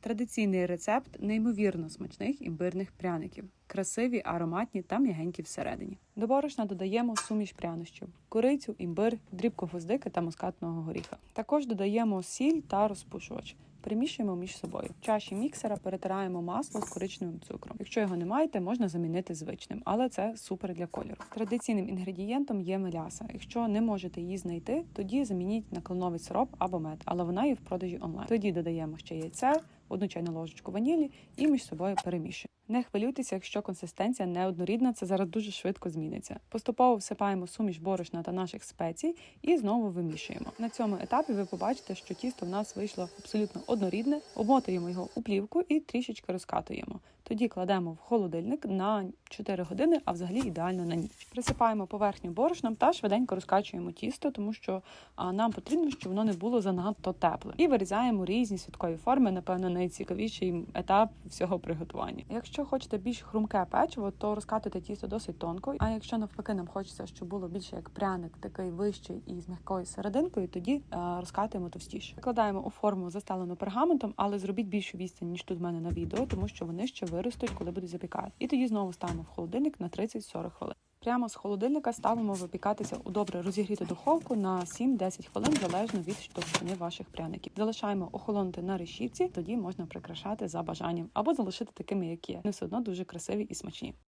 Традиційний рецепт неймовірно смачних імбирних пряників. Красиві, ароматні та м'ягенькі всередині. До борошна додаємо суміш прянощів: курицю, імбир, дрібку гвоздики та мускатного горіха. Також додаємо сіль та розпушувач. Перемішуємо між собою. В чаші міксера перетираємо масло з коричневим цукром. Якщо його не маєте, можна замінити звичним, але це супер для кольору. Традиційним інгредієнтом є меляса. Якщо не можете її знайти, тоді замініть на кленовий сироп або мед, але вона є в продажі онлайн. Тоді додаємо ще яйце, одну чайну ложечку ванілі і між собою перемішуємо. Не хвилюйтеся, якщо консистенція неоднорідна, це зараз дуже швидко зміниться. Поступово всипаємо суміш борошна та наших спецій і знову вимішуємо. На цьому етапі ви побачите, що тісто в нас вийшло абсолютно однорідне. Обмотуємо його у плівку і трішечки розкатуємо. Тоді кладемо в холодильник на 4 години, а взагалі ідеально на ніч. Присипаємо поверхню борошном та швиденько розкачуємо тісто, тому що нам потрібно, щоб воно не було занадто тепле. І вирізаємо різні святкові форми. Напевно, найцікавіший етап всього приготування. Якщо хочете більш хрумке печиво, то розкатуйте тісто досить тонко. А якщо навпаки нам хочеться, щоб було більше як пряник, такий вищий і з м'якою серединкою, тоді а, розкатуємо товстіше. Викладаємо у форму застелену пергаментом, але зробіть більшу відстань ніж тут в мене на відео, тому що вони ще виростуть, коли будуть запікати. І тоді знову ставимо в холодильник на 30-40 хвилин. Прямо з холодильника ставимо випікатися у добре розігріту духовку на 7-10 хвилин залежно від товщини ваших пряників. Залишаємо охолонути на решітці, тоді можна прикрашати за бажанням або залишити такими, які є. Вони все одно дуже красиві і смачні.